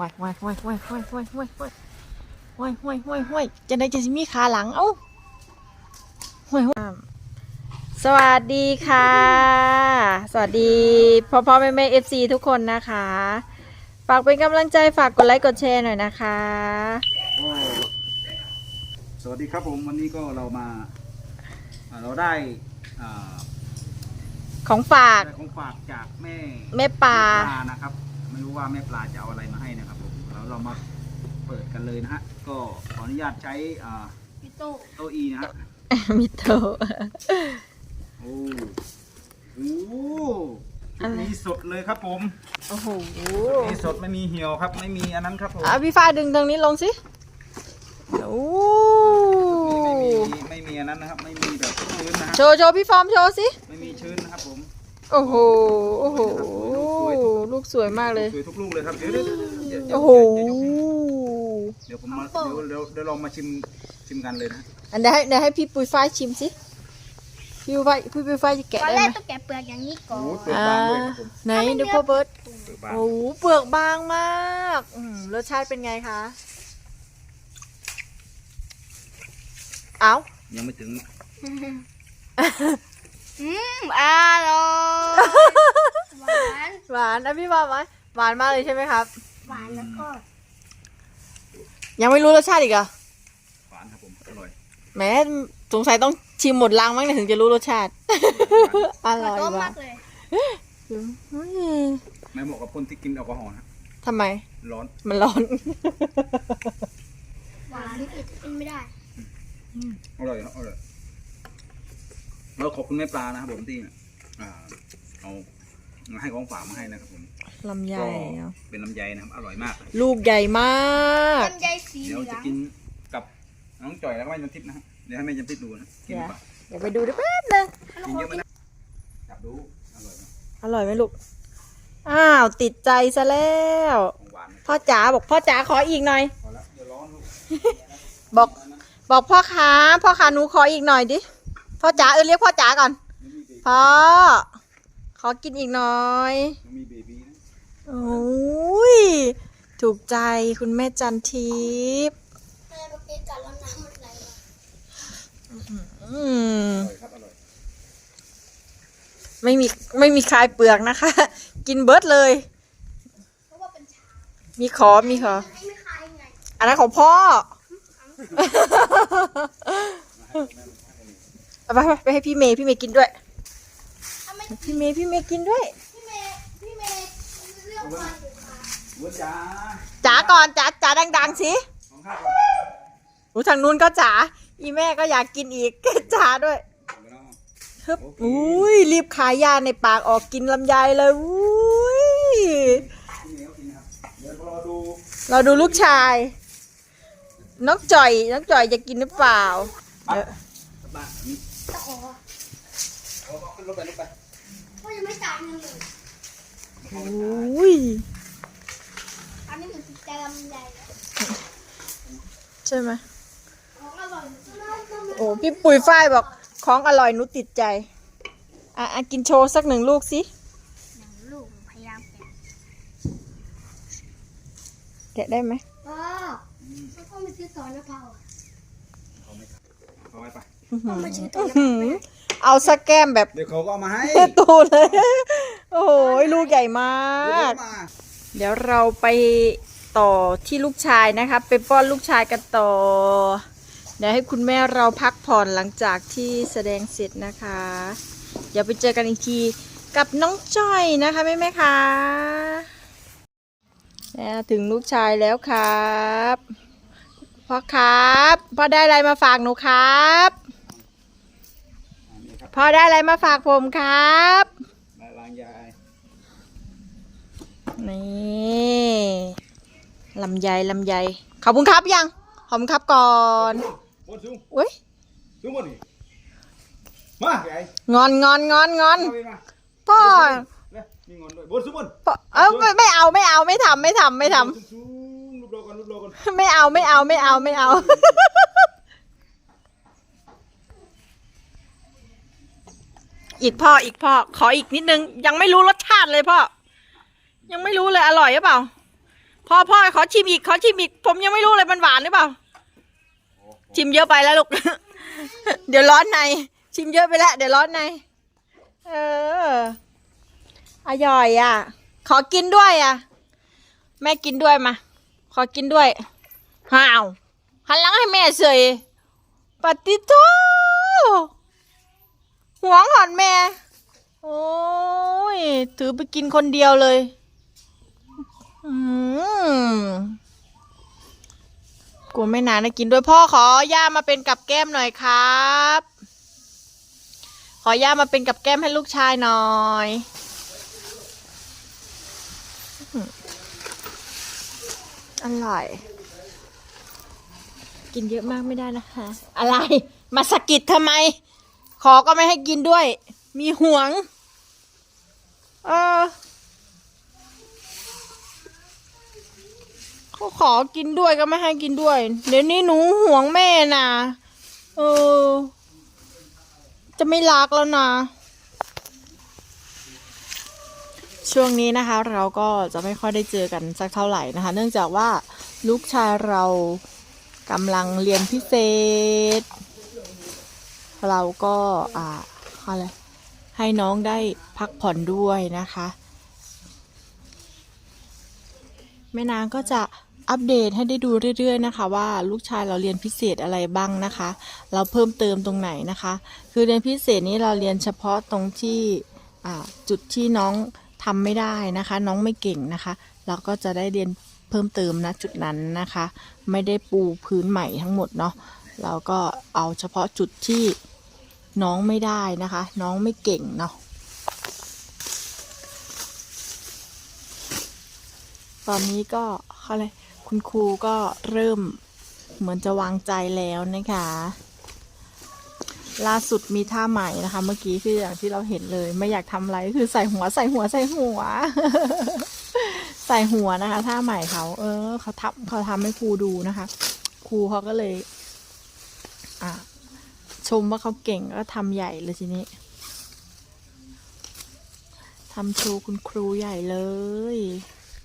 ว้ายว้ายว้ายว้ายว้ายว้ายว้ายว้ายว้ายว้ายว้ายว้ายจะได้จะสิมีขาหลังเอ้าว้ายว้ายสวัสดีค่ะ สวัสดีพ่อพ่อแม่แม่เอฟซีทุกคนนะคะฝากเป็นกำลังใจฝากกดไลค์กดแชร์หน่อยนะคะก็สวัสดีครับผมวันนี้ก็เรามาอ่าเราได้อ่าของฝากได้ของฝากจากแม่แม่ปลาแม่นะครับ ไม่รู้ว่าแม่ปลาจะเอาอะไรมาให้นะครับผมแล้วเรามาเปิดกันเลยนะฮะก็ขออนุญาตใช้อ่าพี่โต้โต๊ะอีนะฮะมิโตะ โอ้โหชุดนี้สดเลยครับผมโอ้โหชุดนี้สดไม่มีเหี่ยวครับ ไม่มีอันนั้นครับผมอะพี่ฟ้าดึงตรงนี้ลงสิ โอ้ไม่มีไม่มีอันนั้นนะครับ ไม่มีแบบชื้นนะฮะโชว์โชว์พี่ฟอร์มโชว์สิ ไม่มีชื้นนะครับผม โอ้โห โอ้โห ลูกสวยมากเลย สวยทุกลูกเลยครับ เดี๋ยวเดี๋ยวเดี๋ยวเดี๋ยวโอ้โห เดี๋ยวผมมาเดี๋ยวเดี๋ยวเดี๋ยวลองมาชิมชิมกันเลยนะอันเดี๋ยวให้เดี๋ยวให้พี่ปุยฝ้ายชิมสิ พี่ปุยฝ้ายพี่ปุยฝ้ายจะแกะตอนได้แรไหกมต้องแกะเปลือกอย่างนี้ก่อโอ้นเปลือกอ่าบางด้วยครับผมไหนดูพ่อเบิร์ตเปลือกบางโอ้โหเปลือกบางมากอืมรสชาติเป็นไงคะ เอ้ายังไม่ถึงอืมอร่อย หวานหวานนะพี่บอมไหมหวานมากเลยใช่ไหมครับ หวานแล้วก็ยังไม่รู้รสชาติอีกเหรอหวานครับผม อร่อยแหม้สงสัยต้องชิมหมดลังมั้งเนี่ยถึงจะรู้รสชาติ อร่อยต้มว่ะมากเลยอืมไม่เหมาะกับคนที่กินแอลกอฮอล์นะทำไม ร้อนมันร้อน หวานกินไม่ได้ อร่อยครับอร่อยแล้วขอบคุณแม่ปลานะครับผมที่อ่าเอา ให้ของฝากมาให้นะครับผมลำไยก็เนอะเป็นลำไยนะครับอร่อยมากลูกใหญ่มาก ลำไยสีเหเดี๋ยวลือจะงกินกับน้องจ่อยแล้วก็แม่จันทิพย์นะฮะเดี๋ยวให้แม่จันทิพย์ดูนะกินดีกว่าเดี๋ยวไปดูด้วยแป๊บนึงกินเยอะไหมนะจับดูอร่อยไหมอร่อยไหมลูก อ้าว ติดใจซะแล้ว ของหวานนะพ่อจ๋าบอกพ่อจ๋าขออีกหน่อย พอแล้วเดี๋ยวร้อนลูกบอก บอกพ่อค้าพ่อค้าหนูขออีกหน่อยดิ พ่อจ๋าเออเรียกพ่อจ๋าก่อนยังมีเบบีพ่อข อกินอีกหน่อยยังมีเบบีนะโอ้ยถูกใจคุณแม่จันทิพย์แม่บอกกินกันแล้วน้ำมันไหลอืมอร่อยครับอร่อยไม่มีไม่มีคลายเปลือกนะคะ กินเบิร์ดเลย เพราะว่าเป็นชามีขอมีขอให้ไม่คายไงอันนั้นของพ่อ เอาไปไปไปให้พี่เมย์พี่เมย์กินด้วยถ้าไม่ พี่เมย์พี่เมย์กินด้วยพี่เมย์พี่เมย์เลือกมาอยู่ค่ะวัวจ๋าจ๋าก่อนจ๋าจ๋าดังๆสิของข้าวก่อนอูทางนู้นก็จ๋าอีแม่ก็อยากกินอีกจ๋าด้วยเอาไปแล้วฮึบอุ้ยรีบขายยาในปากออกกินลำไยเลยอุ้ยพี่เหนียวกินนะครับเดี๋ยวรอดูเราดูลูกชายน้องจ่อยน้องจ่อยจะกินหรือเปล่าเดี๋ยว โอ้ยอนนี้มันจะลำใหญ่ใช่ไหมโอ้พี่ปุ๋ยฝ้ายบอกของอร่อยหนูติดใจ อะกินโชว์สักหนึ่งลูกสิหนึ่งลูกพยายามแกะได้ไหมอ๋อต้องไปซื้อสอนนะเผาเอาไปไปต้องไปซื้อตัวนะ เอาสักแก้มแบบเดี๋ยวเขาก็เอามาให้ตูเลย โอ้โหลูกใหญ่มาก เดี๋ยวเขามาเดี๋ยวเราไปต่อที่ลูกชายนะคะไปป้อนลูกชายกันต่อ เดี๋ยวให้คุณแม่เราพักผ่อนหลังจากที่แสดงเสร็จนะคะ เดี๋ยวไปเจอกันอีกทีกับน้องจ้อยนะคะแม่แม่คะแล้วถึงลูกชายแล้วครับพ่อครับพ่อได้อะไรมาฝากหนูครับอันนี้ครับ พ่อได้อะไรมาฝากผมครับมาล้างยายนี่ลำไยลำไยขอบคุณครับยังขอบคุณครับก่อนบนสูงอุ้ยสูงบนนี่มาใหญ่งอนงอนงอนงอนเอาไปมาพ่อเนี่ยมีเงินด้วยบนสูงบนพ่อเออไม่ไม่เอาไม่เอาไม่ทำไม่ทำไม่ทำสูงๆรูปโลกันรูปโลกันไม่เอาไม่เอาไม่เอาไม่เอา อีกพ่ออีกพ่อ ขออีกนิดนึง ยังไม่รู้รสชาติเลยพ่อ ยังไม่รู้เลยอร่อยหรือเปล่า พ่อพ่อขอชิมอีกขอชิมอีก ผมยังไม่รู้เลยมันหวานหรือเปล่า ชิมเยอะไปแล้วลูก เดี๋ยวร้อนใน ชิมเยอะไปแล้วเดี๋ยวร้อนใน เออ อร่อยอะ ขอกินด้วยอะ แม่กินด้วยมา ขอกินด้วยห้าว หันหลังให้แม่เสยปฏิโต หวงหอนแม่ โอ้ย ถือไปกินคนเดียวเลย อืมกลัวไม่นานนะกินด้วยพ่อขอย่ามาเป็นกับแก้มหน่อยครับ ขอย่ามาเป็นกับแก้มให้ลูกชายหน่อยอืมอร่อย กินเยอะมากไม่ได้นะคะ อะไร มาสะกิดทำไม ขอก็ไม่ให้กินด้วย มีห่วง เออเขาขอกินด้วยก็ไม่ให้กินด้วย เดี๋ยวนี้หนูห่วงแม่นะเออ จะไม่รักแล้วนะช่วงนี้นะคะเราก็จะไม่ค่อยได้เจอกันสักเท่าไหร่นะคะ เนื่องจากว่าลูกชายเรากำลังเรียนพิเศษ เราก็อ่าอะไรให้น้องได้พักผ่อนด้วยนะคะ แม่นางก็จะอัปเดตให้ได้ดูเรื่อยๆนะคะ ว่าลูกชายเราเรียนพิเศษอะไรบ้างนะคะ เราเพิ่มเติมตรงไหนนะคะ คือเรียนพิเศษนี้เราเรียนเฉพาะตรงที่จุดที่น้องทำไม่ได้นะคะ น้องไม่เก่งนะคะ เราก็จะได้เรียนเพิ่มเติมนะจุดนั้นนะคะ ไม่ได้ปูพื้นใหม่ทั้งหมดเนาะเราก็เอาเฉพาะจุดที่ น้องไม่ได้นะคะ น้องไม่เก่งเนาะตอนนี้ก็อะไรคุณครูก็เริ่มเหมือนจะวางใจแล้วนะคะ ล่าสุดมีท่าใหม่นะคะ เมื่อกี้คืออย่างที่เราเห็นเลย ไม่อยากทำอะไรคือใส่หัวใส่หัวใส่หัว ใส่หัวนะคะท่าใหม่เขา เออเขาทำเขาทำให้ครูดูนะคะ ครูเขาก็เลย อะ ชมว่าเขาเก่งก็ทำใหญ่เลยทีนี้ทำโชว์คุณครูใหญ่เลย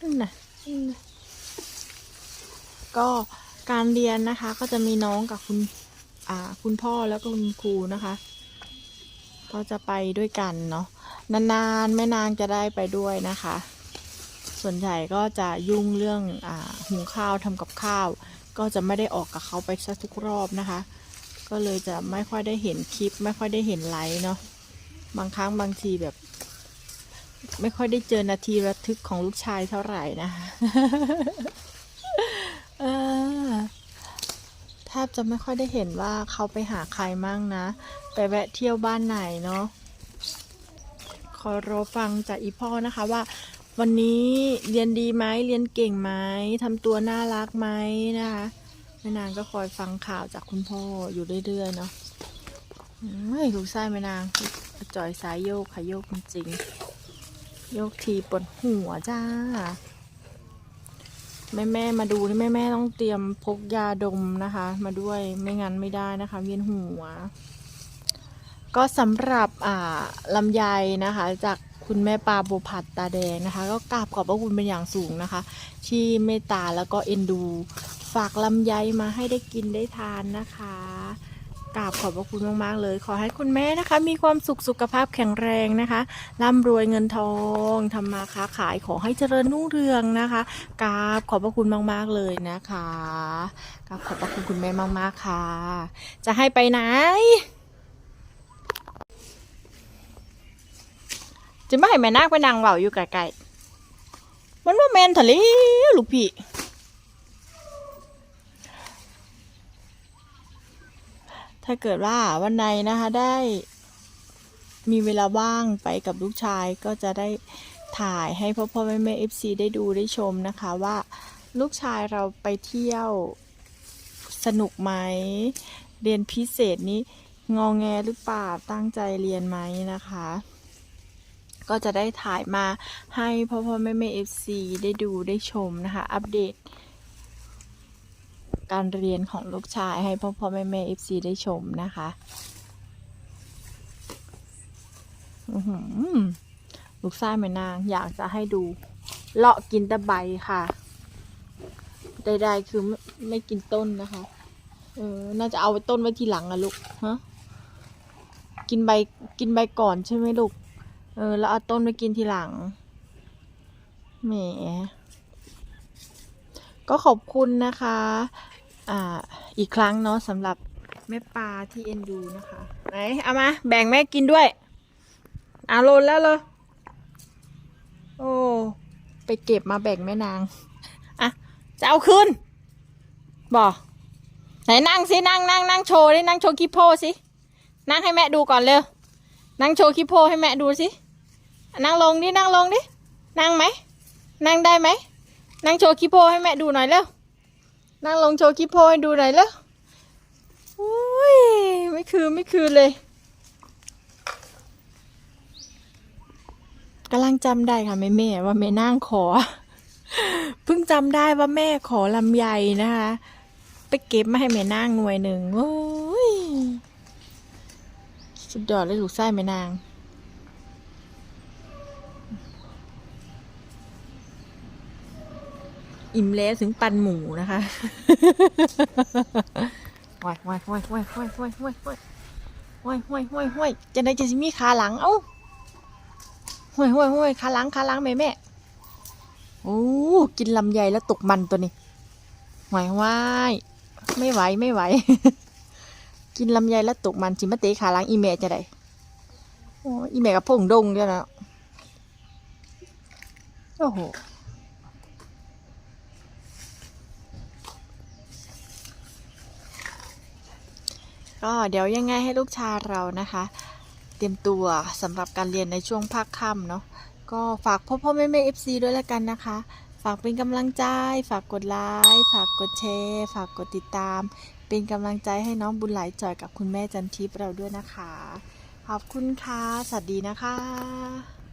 นั่นน่ะก็การเรียนนะคะ ก็จะมีน้องกับคุณอ่าคุณพ่อแล้วก็คุณครูนะคะ ก็จะไปด้วยกันเนาะนานๆไม่นานจะได้ไปด้วยนะคะ ส่วนใหญ่ก็จะยุ่งเรื่องอ่าหุงข้าวทำกับข้าว ก็จะไม่ได้ออกกับเขาไปสักทุกรอบนะคะ ก็เลยจะไม่ค่อยได้เห็นคลิป ไม่ค่อยได้เห็นไลฟ์เนาะบางครั้งบางทีแบบ ไม่ค่อยได้เจอนาทีระทึกของลูกชายเท่าไหร่นะคะแทบจะไม่ค่อยได้เห็นว่าเขาไปหาใครมั่งนะไปแวะเที่ยวบ้านไหนเนาะขอรอฟังจากอีพ่อนะคะว่าวันนี้เรียนดีไหมเรียนเก่งไหมทำตัวน่ารักไหมนะคะ ม่นางก็คอยฟังข่าวจากคุณพ่ออยู่เรื่อยๆเนาะเฮ้ยลูกไส้แม่นางจอยสายโยกค่ะโยกจริงโยกทีปวดหัวจ้า แม่แม่มาดูนี่แม่แม่ต้องเตรียมพกยาดมนะคะ มาด้วยไม่งั้นไม่ได้นะคะเวียนหัว ก็สำหรับอ่าลำไยนะคะ จากคุณแม่ปลาโบผัดตาแดงนะคะ ก็กราบขอบพระคุณเป็นอย่างสูงนะคะ ที่เมตตาแล้วก็เอ็นดู ฝากลำไยมาให้ได้กินได้ทานนะคะกราบขอบพระคุณมากๆเลย ขอให้คุณแม่นะคะ มีความสุขสุขภาพแข็งแรงนะคะร่ำรวยเงินทองทำมาค้าขายขอให้เจริญรุ่งเรืองนะคะกราบขอบพระคุณมากๆเลยนะคะกราบขอบพระคุณคุณแม่มากๆค่ะ จะให้ไปไหน จะไม่ให้แม่นาคไปนางเบาอยู่ไกลๆมันว่าแมนทะเลลูกพี่ ถ้าเกิดว่าวันไหนนะคะได้มีเวลาว่างไปกับลูกชายก็จะได้ถ่ายให้พ่อพ่อแม่แม่เอฟซีได้ดูได้ชมนะคะว่าลูกชายเราไปเที่ยวสนุกไหม เรียนพิเศษนี้งองแงหรือเปล่าตั้งใจเรียนไหมนะคะ ก็จะได้ถ่ายมาให้พ่อพ่อแม่แม่เอฟซีได้ดูได้ชมนะคะ อัปเดต การเรียนของลูกชายให้พ่อพ่อแม่แม่เอฟซีได้ชมนะคะอื้อหือลูกชายแม่นาง อยากจะให้ดู เลาะกินแตะใบค่ะ ใดๆคือไม่ไม่กินต้นนะคะ เออ น่าจะเอาไว้ต้นไว้ทีหลังอะลูก ฮะ กินใบ กินใบก่อนใช่ไหมลูก เออ แล้วเอาต้นไว้กินทีหลัง แหมก็ขอบคุณนะคะ อ่าอีกครั้งเนาะสำหรับแม่ปลาที่เอ็นดูนะคะไหนเอามา แบ่งแม่กินด้วยอาโลนแล้วเหรอโอ้ไปเก็บมาแบ่งแม่นางอะจะเอาคืนบอกไหนนั่งสินั่งนั่งนั่งโชว์ดินั่งโชว์คิปโพสินั่งให้แม่ดูก่อนเร็วนั่งโชว์คิปโพให้แม่ดูสินั่งลงดินั่งลงดินั่งไหมนั่งได้ไหมนั่งโชว์คิปโพให้แม่ดูหน่อยเร็ว นั่งลงโชว์คิปโพให้ดูหน่อยเร็วอุ้ยไม่คือไม่คือเลยกำลังจำได้ค่ะแม่แม่ว่าแม่นั่งขอ เพิ่งจำได้ว่าแม่ขอลำไยนะคะ ไปเก็บมาให้แม่นางหน่วยหนึ่งโอ้ยสุดยอดเลยลูกไส้แม่นาง อิ่มแล้วถึงปันหมูนะคะว้ายว้ายว้ายว้ายว้ายว้ายว้ายว้ายว้ายว้ายว้ายว้ายจะได้จะมีขาหลังเอ้าห้วยห้วยห้วยขาหลังขาหลังแม่แม่โอ้กินลำไยแล้วตกมันตัวนี้ว้ายว้ายไม่ไหวไม่ไหว กินลำไยแล้วตกมันจิมาเตะขาหลังอีแม่จะได้โอ้อีแม่กับพงดงเดียวนะโอ้โห ก็เดี๋ยวยังไงให้ลูกชายเรานะคะ เตรียมตัวสำหรับการเรียนในช่วงภาคค่ำเนาะก็ฝากพ่อพ่อแม่แม่เอฟซีด้วยแล้วกันนะคะ ฝากเป็นกำลังใจ ฝากกดไลค์ฝากกดแชร์ฝากกดติดตาม เป็นกำลังใจให้น้องบุญหลายจอยกับคุณแม่จันทิพย์เราด้วยนะคะ ขอบคุณค่ะ สวัสดีนะคะ